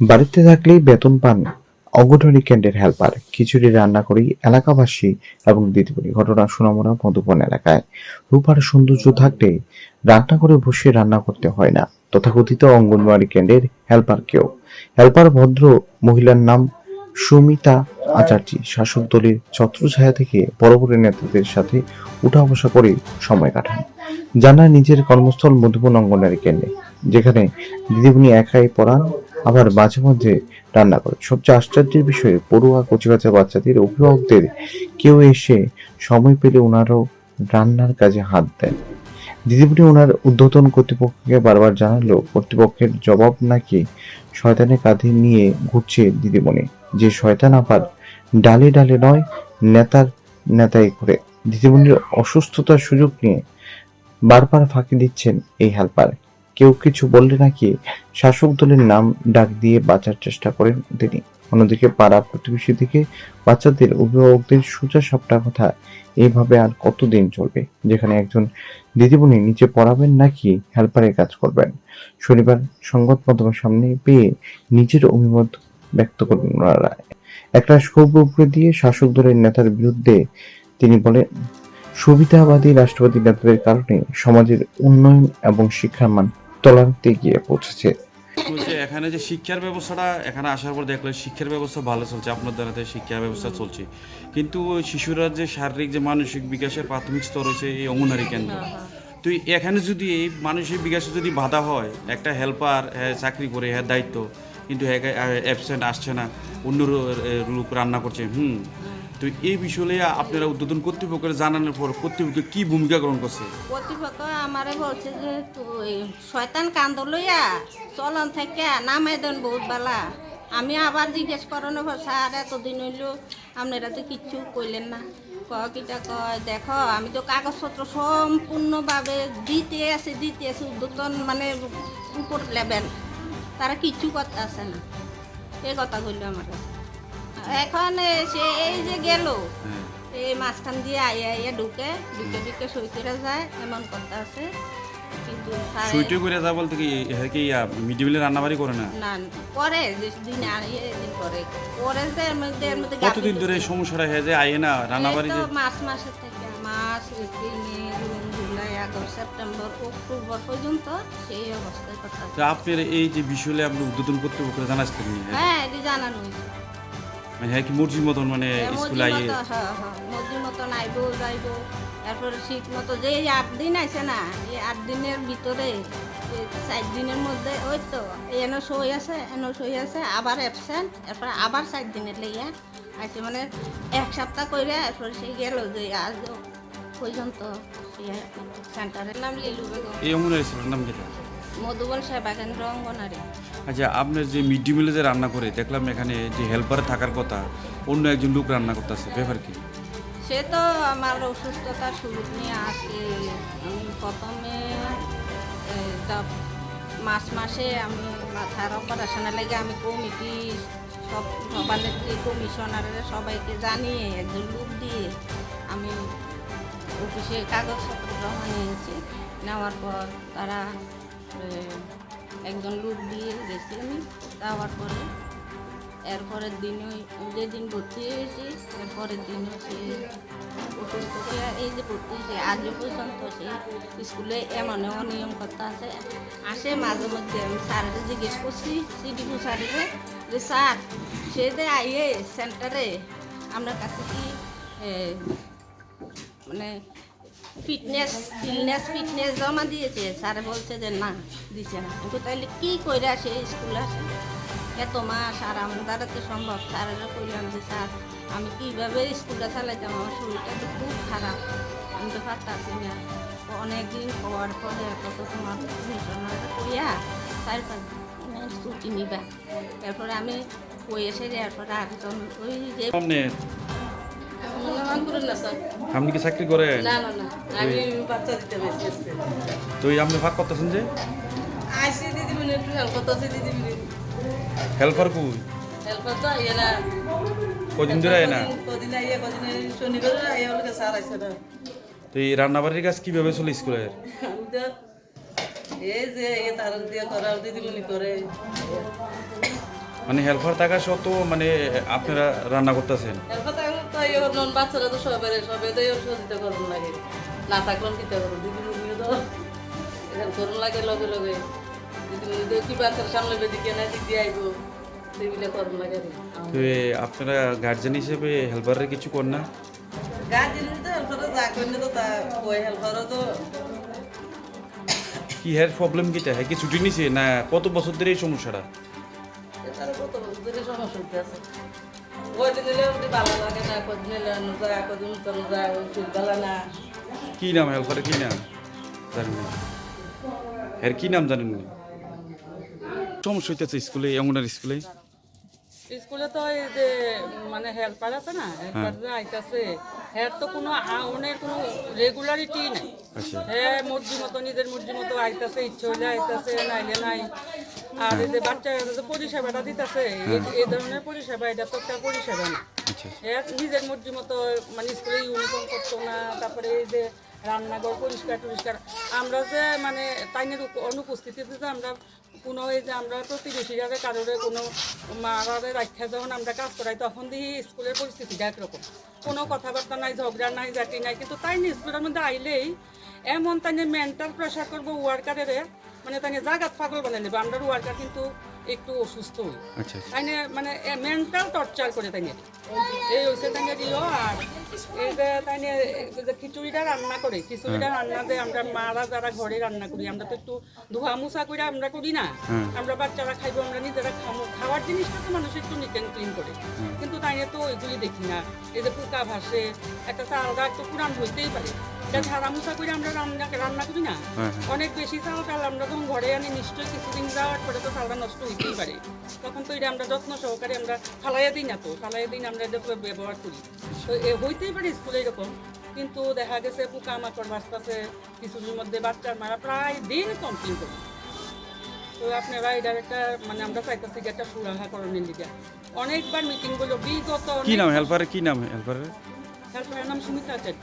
বাড়িতে থাকলেই বেতন পান অঙ্গনওয়াড়ি কেন্দ্রের হেল্পার। খিচুড়ি রান্না করেই এলাকাবাসী এবং দিদিমণি ঘটনা সুনামুরা মধুবন এলাকায়। রূপার সৌন্দর্য থাকলে রান্না করে বসে রান্না করতে হয় না। তথাকথিত অঙ্গনওয়াড়ি কেন্দ্রের হেল্পারকেও হেল্পার ভদ্র মহিলার নাম সুমিতা আচার্যি। শাসক দলের ছত্রছায়া থেকে বড় বড় নেতাদের সাথে উঠা বসা করে সময় কাটান। জানা নিজের কর্মস্থল মধুবন অঙ্গনওয়াড়ি কেন্দ্রে, যেখানে দিদিমণি একাই পড়ান আবার মাঝে মধ্যে রান্না করে। সবচেয়ে আশ্চর্যের বিষয়ে, পড়ুয়া কচিকাচা বাচ্চাদের অভিভাবকদের কেউ এসে সময় পেলে ওনারও রান্নার কাজে হাত দেন। দিদিমণি ওনার উদ্ধতন কর্তৃপক্ষকে বারবার জানালো, কর্তৃপক্ষের জবাব নাকি শয়তানের কাঁধে নিয়ে ঘুরছে দিদিমণি। যে শয়তান আবার ডালে ডালে নয়, নেতার নেতাই করে। দিদিমণির অসুস্থতার সুযোগ নিয়ে বারবার ফাঁকি দিচ্ছেন এই হেল্পার। কেউ কিছু বললে নাকি শাসক দলের নাম ডাক দিয়ে বাঁচার চেষ্টা করেন তিনি। অন্যদিকে পাড়া প্রতিবেশী থেকে বাচ্চাদের অভিভাবকদের সোজা সাপটা কথা এইভাবে আর কতদিন চলবে? যেখানে একজন দিদিমণি নিচে পড়াবেন নাকি হেল্পারের কাজ করবেন? শনিবার সংবাদ মাধ্যমের সামনে পেয়ে নিজের অভিমত ব্যক্ত করবেন ওনারা। একটা ক্ষোভ উপরে দিয়ে শাসক দলের নেতার বিরুদ্ধে তিনি বলেন, সুবিধাবাদী রাষ্ট্রবাদী নেতাদের কারণে সমাজের উন্নয়ন এবং শিক্ষার মান তলান্তে গিয়ে পৌঁছেছে। এখানে যে শিক্ষার ব্যবস্থাটা, এখানে আসার পর দেখলে শিক্ষার ব্যবস্থা ভালো চলছে, আপনার দ্বারাতে শিক্ষা ব্যবস্থা চলছে। কিন্তু শিশুরা যে শারীরিক যে মানসিক বিকাশের প্রাথমিক স্তর হচ্ছে এই অঙ্গনারী কেন্দ্র। তো এখানে যদি এই মানসিক বিকাশে যদি বাধা হয়, একটা হেল্পার হ্যাঁ চাকরি করে হ্যাঁ দায়িত্ব, কিন্তু অ্যাবসেন্ট আসছে না, অন্য রূপ রান্না করছে, হুম তো এই বিষয়ে আপনারা উদ্বোধন কর্তৃপক্ষের জানানোর পর কর্তৃপক্ষ কি ভূমিকা গ্রহণ করছে? কর্তৃপক্ষ আমারে বলছে যে তুই শয়তান কান্দ লইয়া চলন থেকে নামাই দেন বহুত বেলা। আমি আবার জিজ্ঞেস করানো স্যার, এতদিন হইল আপনারা তো কিচ্ছু কইলেন না। কিটা কয়, দেখো, আমি তো কাগজপত্র সম্পূর্ণভাবে দিতে আছে দিতে আছে উদ্যোতন মানে উপর লেভেল তারা কিচ্ছু করতে আসে না। এই কথা কইল আমার কাছে। এখন সে এই যে গেল এই মাঝখান দিয়ে আইয়া আইয়া ঢুকে ঢুকে ঢুকে সই করে যায় এমন কথা আছে। কিন্তু সুইটে করে যা বলতে কি কি মিড ডে মিলে রান্নাবাড়ি করে না? না করে যে দিন আর দিন করে। করে যে এর মধ্যে এর মধ্যে কতদিন ধরে এই সমস্যাটা হয়ে যায়? আইয়ে না রান্নাবাড়ি যে মাস মাসের থেকে মাস April May June July August September October পর্যন্ত সেই অবস্থায় কথা আপনার এই যে বিষয়ে আপনি উদ্বোধন কর্তৃপক্ষ জানাচ্ছেন হ্যাঁ হ্যাঁ এটি জানানো হয়েছে। মানে হ্যাঁ কি মর্জির মতন মানে স্কুলে আইয়ে হ্যাঁ হ্যাঁ মধ্যে মতো নাইব যাইব। তারপরে ঠিক মতো যে আট দিন আছে না এই আট দিনের ভিতরে চার দিনের মধ্যে ওই তো এনো সই আছে এনো সই আছে আবার অ্যাবসেন্ট এরপরে আবার চার দিনের লেগে আছে মানে এক সপ্তাহ করে এরপরে সে গেল যে আজ পর্যন্ত সেন্টারের নাম লিলু বেগম। এই ছেলের নাম যেটা মধুবন সেবা কেন্দ্র অঙ্গনারী আচ্ছা আপনার যে মিড ডে মিলে যে রান্না করে দেখলাম এখানে যে হেল্পারে থাকার কথা অন্য একজন লোক রান্না করতেছে ব্যাপার কি? সে তো আমার অসুস্থতার সুযোগ নিয়ে আসে আমি প্রথমে মাস মাসে আমি মাথার অপারেশনের লেগে আমি কমিটি সব সভানেত্রী কমিশনারের সবাইকে জানিয়ে একজন লোক দিয়ে আমি অফিসে কাগজপত্র জমা নিয়েছি। নেওয়ার পর তারা একজন লোক দিয়ে গেছি আমি যাওয়ার পরে। এরপরের দিন ওই যেদিন ভর্তি হয়েছি, এরপরের দিন সে অসুস্থ এই যে ভর্তি হয়েছে, আজ পর্যন্ত সে স্কুলে এমন এমন নিয়ম করতে আছে। আসে মাঝে মধ্যে আমি স্যারের জিজ্ঞেস করছি সিডিপু স্যারের যে স্যার, সে যে আইয়ে সেন্টারে, আপনার কাছে কি মানে ফিটনেস ফিটনেস ফিটনেস জমা দিয়েছে। স্যার বলছে যে, না, দিছে না। কিন্তু তাইলে কী করে আসে স্কুলে আসে এত মাস আর আমার দ্বারা তো সম্ভব। স্যারেরা কইলাম যে স্যার। আমি কীভাবে স্কুলটা চালাইতাম? আমার শরীরটা তো খুব খারাপ। আমি তো পারতাছি না। অনেক দিন হওয়ার পরে কত তোমার করিয়া চার পাঁচ ছুটি নিবা। এরপরে আমি কই এসে এরপরে একজন ওই যে আপনি কি চাকরি করেন? তো আপনি ভাগ করতেছেন যে? হেল্পার কুই? না কদিন ধরে না? কদিন- কদিন কদিন শনিবার আইয়ে বলে স্যার আইসে না। তো এই রান্নাবাড়ির কাজ কীভাবে চলে স্কুলের? এই যে এ তার দিয়ে করা দিদিমণি করে। মানে হেল্পার থাকা সত্ত্বেও মানে আপনারা রান্না করতেছেন? হেল্পার নন বাচ্চারা তো সবাই সবাই তো সহযোগিতা করুন লাগে। না থাকলাম কিতা করুন দিদি মুখে তো এরকম করুন লাগে লগে লগে। দিদি মুখে তো কি বাচ্চারা সামনে বেদিকে না দিক আইব? সেগুলো করুন লাগে তো আপনারা গার্জেন হিসেবে হেল্পারের কিছু কর না? গাছ তো হেল্পারও যা করলে তো তা ওই হেল্পারও তো। কি হের প্রবলেম কিটা? হ্যাঁ কি ছুটি নিছে? না কত বছর ধরে এই সমস্যাটা? কত বছর ধরে সমস্যা আছে কি নাম হেল্পারের কি নাম? জানেন না। এর কি নাম জানেন না? সমস্যা হইতেছে স্কুলে অঙ্গনার স্কুলে? স্কুলে তো এই যে মানে হেল্পার আছে না হেল্পার যে আইতাছে হ্যার তো কোনো আউনের কোনো রেগুলারিটি নাই। হ্যাঁ মর্জি মতো নিজের মর্জি মতো আইতাছে ইচ্ছে হইলে আইতাছে নাইলে নাই। আর এই যে বাচ্চারা যে পরিষেবাটা দিতেছে এই ধরনের পরিষেবা এটা তো একটা পরিষেবা না। আচ্ছা হ্যাঁ নিজের মর্জি মতো মানে স্কুলে ইউনিফর্ম করতো না তারপরে এই যে রান্নাঘর পরিষ্কার টরিষ্কার। আমরা যে মানে তাইনের অনুপস্থিতিতে যে আমরা কোনো এই যে আমরা প্রতিবেশীরা কারোর কোনো মারারে রাখা যখন আমরা কাজ করাই তখন দেখি স্কুলের পরিস্থিতিটা একরকম কোনো কথাবার্তা নাই ঝগড়া নাই জাতি নাই কিন্তু তাই স্কুলের মধ্যে আইলেই এমন তাই মেন্টাল প্রেশার করব ওয়ার্কারের মানে তাই জাগাত পাগল বানিয়ে নেবে আমরা ওয়ার্কার কিন্তু একটু অসুস্থ। আচ্ছা আচ্ছা। মানে মেন্টাল টর্চার করে তাইনে। এই হইছে তাইনে দিও আর এই যে খিচুড়িটা রান্না করে খিচুড়িটা রান্না যে আমরা মারা যারা ঘরে রান্না করি আমরা তো একটু ধোয়া মুছা করে আমরা করি না। আমরা বাচ্চারা খাইবো আমরা নিজেরা খাব খাওয়ার জিনিসটা তো মানুষ একটু নিট অ্যান্ড ক্লিন করে। কিন্তু তাইনে তো ওইগুলি দেখি না। এই যে পোকা ভাসে একটা চালটা একটু পুরান হইতেই পারে। এটা ঝাড়া মুছা করে আমরা রান্না রান্না করি না হ্যাঁ, হ্যাঁ। অনেক বেশি চাল টাল আমরা যখন ঘরে আনি নিশ্চয়ই কিছুদিন যাওয়ার পরে তো চালটা নষ্ট হইতেই পারে। তখন তো এটা আমরা যত্ন সহকারে আমরা ফালাইয়া দিই না তো ফালাইয়া দিন আমরা এটা ব্যবহার করি। তো হইতেই পারে স্কুলে এরকম কিন্তু দেখা গেছে পোকা মাকড় বাঁচতেছে কিছুদিন মধ্যে বাচ্চার মারা প্রায় দিন কমপ্লেন করি তো আপনারা এটার একটা মানে আমরা চাইতেছি একটা সুরাহা করণের লিগে। অনেকবার মিটিংগুলো বিগত কি নাম হেল্পারের কি নাম হেল্পারের হেল্পারের নাম সুমিতা আচার্য